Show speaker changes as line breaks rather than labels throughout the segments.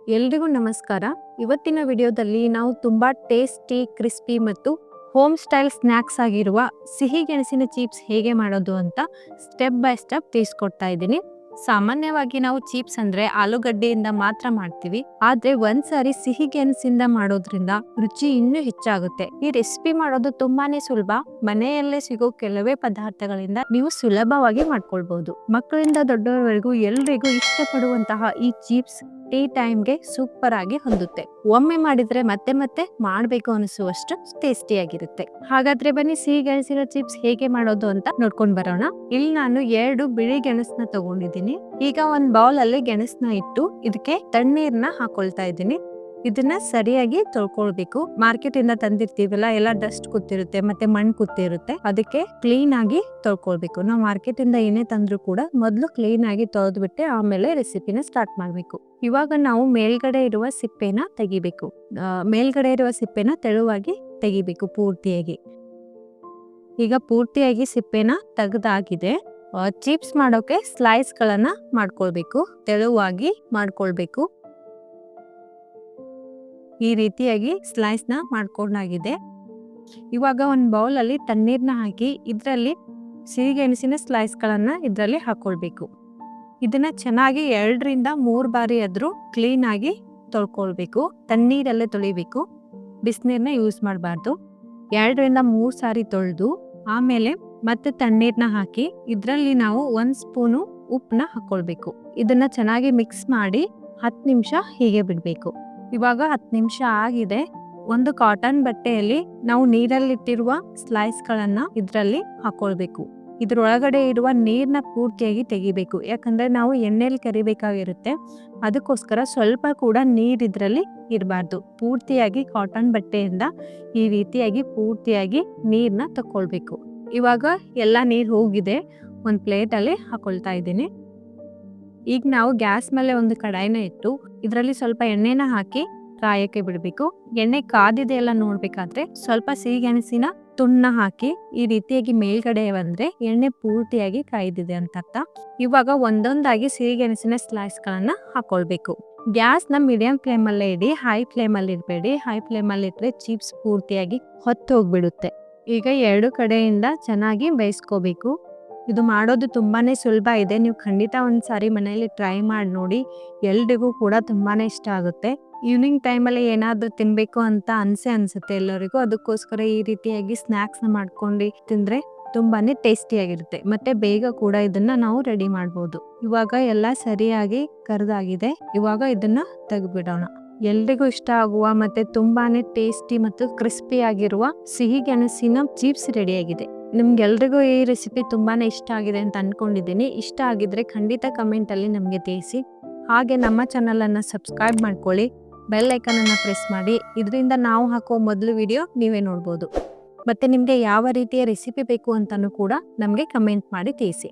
ಎಲ್ರಿಗೂ ನಮಸ್ಕಾರ. ಇವತ್ತಿನ ವಿಡಿಯೋದಲ್ಲಿ ನಾವು ತುಂಬಾ ಟೇಸ್ಟಿ, ಕ್ರಿಸ್ಪಿ ಮತ್ತು ಹೋಮ್ ಸ್ಟೈಲ್ ಸ್ನ್ಯಾಕ್ಸ್ ಆಗಿರುವ ಸಿಹಿ ಗೆಣಸಿನ ಚಿಪ್ಸ್ ಹೇಗೆ ಮಾಡೋದು ಅಂತ ಸ್ಟೆಪ್ ಬೈ ಸ್ಟೆಪ್ ತಿಳಿಸ್ಕೊಡ್ತಾ ಇದ್ದೀನಿ. ಸಾಮಾನ್ಯವಾಗಿ ನಾವು ಚಿಪ್ಸ್ ಅಂದ್ರೆ ಆಲೂಗಡ್ಡೆಯಿಂದ ಮಾತ್ರ ಮಾಡ್ತೀವಿ. ಆದ್ರೆ ಒಂದ್ಸಾರಿ ಸಿಹಿ ಗೆಣಸಿಂದ ಮಾಡೋದ್ರಿಂದ ರುಚಿ ಇನ್ನೂ ಹೆಚ್ಚಾಗುತ್ತೆ. ಈ ರೆಸಿಪಿ ಮಾಡೋದು ತುಂಬಾನೇ ಸುಲಭ. ಮನೆಯಲ್ಲೇ ಸಿಗೋ ಕೆಲವೇ ಪದಾರ್ಥಗಳಿಂದ ನೀವು ಸುಲಭವಾಗಿ ಮಾಡ್ಕೊಳ್ಬಹುದು ಮಕ್ಕಳಿಂದ ದೊಡ್ಡವರವರೆಗೂ ಎಲ್ರಿಗೂ ಇಷ್ಟಪಡುವಂತಹ ಈ ಚಿಪ್ಸ್ ಟೀ ಟೈಮ್ಗೆ ಸೂಪರ್ ಆಗಿ ಹೊಂದುತ್ತೆ. ಒಮ್ಮೆ ಮಾಡಿದ್ರೆ ಮತ್ತೆ ಮತ್ತೆ ಮಾಡಬೇಕು ಅನಿಸುವಷ್ಟು ಟೇಸ್ಟಿ ಆಗಿರುತ್ತೆ. ಹಾಗಾದ್ರೆ ಬನ್ನಿ ಸಿಹಿ ಗೆಣಸಿರೋ ಚಿಪ್ಸ್ ಹೇಗೆ ಮಾಡೋದು ಅಂತ ನೋಡ್ಕೊಂಡ್ ಬರೋಣ. ಇಲ್ಲಿ ನಾನು ಎರಡು ಬಿಳಿ ಗೆಣಸನ್ನ ತಗೊಂಡಿದ್ದೀನಿ. ಈಗ ಒಂದ್ ಬೌಲ್ ಅಲ್ಲಿ ಗೆಣಸನ್ನ ಇಟ್ಟು, ಇದಕ್ಕೆ ತಣ್ಣೀರ್ನ ಹಾಕೊಳ್ತಾ ಇದ್ದೀನಿ. ಇದನ್ನ ಸರಿಯಾಗಿ ತೊಳ್ಕೊಳ್ಬೇಕು. ಮಾರ್ಕೆಟ್ ಇಂದ ತಂದಿರ್ತೀವಲ್ಲ, ಎಲ್ಲ ಡಸ್ಟ್ ಕೂತಿರುತ್ತೆ, ಮತ್ತೆ ಮಣ್ಣು ಕೂತಿರುತ್ತೆ, ಅದಕ್ಕೆ ಕ್ಲೀನ್ ಆಗಿ ತೊಳ್ಕೊಳ್ಬೇಕು. ನಾವು ಮಾರ್ಕೆಟ್ ಇಂದ ಏನೇ ತಂದ್ರು ಕೂಡ ಮೊದಲು ಕ್ಲೀನ್ ಆಗಿ ತೊಳೆದ್ಬಿಟ್ಟೆ, ಆಮೇಲೆ ರೆಸಿಪಿನ ಸ್ಟಾರ್ಟ್ ಮಾಡ್ಬೇಕು. ಇವಾಗ ನಾವು ಮೇಲ್ಗಡೆ ಇರುವ ಸಿಪ್ಪೆನ ತೆಗಿಬೇಕು. ಮೇಲ್ಗಡೆ ಇರುವ ಸಿಪ್ಪೆನ ತೆಳುವಾಗಿ ತೆಗಿಬೇಕು ಪೂರ್ತಿಯಾಗಿ. ಈಗ ಪೂರ್ತಿಯಾಗಿ ಸಿಪ್ಪೆನ ತೆಗೆದಾಗಿದೆ. ಚಿಪ್ಸ್ ಮಾಡೋಕೆ ಸ್ಲೈಸ್ ಗಳನ್ನ ಮಾಡ್ಕೊಳ್ಬೇಕು, ತೆಳುವಾಗಿ ಮಾಡ್ಕೊಳ್ಬೇಕು. ಈ ರೀತಿಯಾಗಿ ಸ್ಲೈಸ್ನ ಮಾಡ್ಕೊಂಡಾಗಿದೆ. ಇವಾಗ ಒಂದು ಬೌಲ್ ಅಲ್ಲಿ ತಣ್ಣೀರ್ನ ಹಾಕಿ ಇದರಲ್ಲಿ ಸಿಹಿಗೆಣಸಿನ ಸ್ಲೈಸ್ ಗಳನ್ನ ಇದರಲ್ಲಿ ಹಾಕ್ಕೊಳ್ಬೇಕು ಇದನ್ನ ಚೆನ್ನಾಗಿ ಎರಡರಿಂದ ಮೂರು ಬಾರಿ ಆದರೂ ಕ್ಲೀನ್ ಆಗಿ ತೊಳ್ಕೊಳ್ಬೇಕು. ತಣ್ಣೀರಲ್ಲೇ ತೊಳಿಬೇಕು. ಬಿಸಿನೀರ್ನ ಯೂಸ್ ಮಾಡಬಾರ್ದು. ಎರಡರಿಂದ ಮೂರು ಸಾರಿ ತೊಳೆದು ಆಮೇಲೆ ಮತ್ತೆ ತಣ್ಣೀರ್ನ ಹಾಕಿ ಇದರಲ್ಲಿ ನಾವು ಒಂದು ಸ್ಪೂನು ಉಪ್ಪನ್ನ ಹಾಕ್ಕೊಳ್ಬೇಕು ಇದನ್ನ ಚೆನ್ನಾಗಿ ಮಿಕ್ಸ್ ಮಾಡಿ ಹತ್ತು ನಿಮಿಷ ಹೀಗೆ ಬಿಡ್ಬೇಕು. ಇವಾಗ ಹತ್ತು ನಿಮಿಷ ಆಗಿದೆ. ಒಂದು ಕಾಟನ್ ಬಟ್ಟೆಯಲ್ಲಿ ನಾವು ನೀರಲ್ಲಿಟ್ಟಿರುವ ಸ್ಲೈಸ್ ಗಳನ್ನ ಇದರಲ್ಲಿ ಹಾಕೊಳ್ಬೇಕು. ಇದ್ರೊಳಗಡೆ ಇರುವ ನೀರನ್ನ ಪೂರ್ತಿಯಾಗಿ ತೆಗಿಬೇಕು. ಯಾಕಂದ್ರೆ ನಾವು ಎಣ್ಣೆಲಿ ಕರಿಬೇಕಾಗಿರುತ್ತೆ. ಅದಕ್ಕೋಸ್ಕರ ಸ್ವಲ್ಪ ಕೂಡ ನೀರು ಇದರಲ್ಲಿ ಇರಬಾರ್ದು. ಪೂರ್ತಿಯಾಗಿ ಕಾಟನ್ ಬಟ್ಟೆಯಿಂದ ಈ ರೀತಿಯಾಗಿ ಪೂರ್ತಿಯಾಗಿ ನೀರನ್ನ ತಕ್ಕೊಳ್ಬೇಕು. ಇವಾಗ ಎಲ್ಲ ನೀರು ಹೋಗಿದೆ. ಒಂದು ಪ್ಲೇಟಲ್ಲಿ ಹಾಕೊಳ್ತಾ ಇದ್ದೀನಿ. ಈಗ ನಾವು ಗ್ಯಾಸ್ ಮೇಲೆ ಒಂದು ಕಡಾಯಿನ ಇಟ್ಟು ಇದರಲ್ಲಿ ಸ್ವಲ್ಪ ಎಣ್ಣೆನ ಹಾಕಿ ಕಾಯಕ್ಕೆ ಬಿಡಬೇಕು. ಎಣ್ಣೆ ಕಾದಿದೆ ಎಲ್ಲ ನೋಡ್ಬೇಕಾದ್ರೆ ಸ್ವಲ್ಪ ಸಿಹಿಗೆಣಸಿನ ತುಣ್ಣ ಹಾಕಿ ಈ ರೀತಿಯಾಗಿ ಮೇಲ್ಗಡೆ ಬಂದ್ರೆ ಎಣ್ಣೆ ಪೂರ್ತಿಯಾಗಿ ಕಾಯ್ದಿದೆ ಅಂತ ಅರ್ಥ ಇವಾಗ ಒಂದೊಂದಾಗಿ ಸಿಹಿಗೆಣಸಿನ ಸ್ಲೈಸ್ ಗಳನ್ನ ಹಾಕೊಳ್ಬೇಕು. ಗ್ಯಾಸ್ನ ಮೀಡಿಯಂ ಫ್ಲೇಮ್ ಅಲ್ಲೇ ಇಡಿ, ಹೈ ಫ್ಲೇಮ್ ಅಲ್ಲಿ ಇಡಬೇಡಿ. ಹೈ ಫ್ಲೇಮ್ ಅಲ್ಲಿ ಇಟ್ರೆ ಚಿಪ್ಸ್ ಪೂರ್ತಿಯಾಗಿ ಹೊತ್ತು ಹೋಗ್ಬಿಡುತ್ತೆ ಈಗ ಎರಡು ಕಡೆಯಿಂದ ಚೆನ್ನಾಗಿ ಬೇಯಿಸ್ಕೋಬೇಕು. ಇದು ಮಾಡೋದು ತುಂಬಾನೇ ಸುಲಭ ಇದೆ. ನೀವು ಖಂಡಿತ ಒಂದ್ಸಾರಿ ಮನೆಯಲ್ಲಿ ಟ್ರೈ ಮಾಡಿ ನೋಡಿ. ಎಲ್ರಿಗೂ ಕೂಡ ತುಂಬಾನೇ ಇಷ್ಟ ಆಗುತ್ತೆ. ಈವ್ನಿಂಗ್ ಟೈಮಲ್ಲಿ ಏನಾದರೂ ತಿನ್ನಬೇಕು ಅಂತ ಅನ್ಸೆ ಅನ್ಸುತ್ತೆ ಎಲ್ಲರಿಗೂ. ಅದಕ್ಕೋಸ್ಕರ ಈ ರೀತಿಯಾಗಿ ಸ್ನ್ಯಾಕ್ಸ್ನ ಮಾಡ್ಕೊಂಡು ತಿಂದರೆ ತುಂಬಾನೇ ಟೇಸ್ಟಿಯಾಗಿರುತ್ತೆ. ಮತ್ತೆ ಬೇಗ ಕೂಡ ಇದನ್ನ ನಾವು ರೆಡಿ ಮಾಡ್ಬೋದು. ಇವಾಗ ಎಲ್ಲ ಸರಿಯಾಗಿ ಕರೆದಾಗಿದೆ. ಇವಾಗ ಇದನ್ನ ತೆಗೆದ್ಬಿಡೋಣ. ಎಲ್ರಿಗೂ ಇಷ್ಟ ಆಗುವ ಮತ್ತೆ ತುಂಬಾನೇ ಟೇಸ್ಟಿ ಮತ್ತು ಕ್ರಿಸ್ಪಿಯಾಗಿರುವ ಸಿಹಿ ಗೆಣಸಿನ ಚಿಪ್ಸ್ ರೆಡಿ ಆಗಿದೆ ನಿಮ್ಗೆಲ್ರಿಗೂ ಈ ರೆಸಿಪಿ ತುಂಬಾ ಇಷ್ಟ ಆಗಿದೆ ಅಂತ ಅಂದ್ಕೊಂಡಿದ್ದೀನಿ ಇಷ್ಟ ಆಗಿದ್ರೆ ಖಂಡಿತ ಕಮೆಂಟಲ್ಲಿ ನಮಗೆ ತಿಳಿಸಿ. ಹಾಗೆ ನಮ್ಮ ಚಾನಲನ್ನು ಸಬ್ಸ್ಕ್ರೈಬ್ ಮಾಡ್ಕೊಳ್ಳಿ. ಬೆಲ್ ಐಕನ್ ಅನ್ನ ಪ್ರೆಸ್ ಮಾಡಿ. ಇದರಿಂದ ನಾವು ಹಾಕೋ ಮೊದಲು ವಿಡಿಯೋ ನೀವೇ ನೋಡ್ಬೋದು. ಮತ್ತೆ ನಿಮಗೆ ಯಾವ ರೀತಿಯ ರೆಸಿಪಿ ಬೇಕು ಅಂತಲೂ ಕೂಡ ನಮಗೆ ಕಮೆಂಟ್ ಮಾಡಿ ತಿಳಿಸಿ.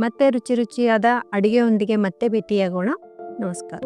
ಮತ್ತೆ ರುಚಿ ರುಚಿಯಾದ ಅಡುಗೆಯೊಂದಿಗೆ ಮತ್ತೆ ಭೇಟಿಯಾಗೋಣ. ನಮಸ್ಕಾರ.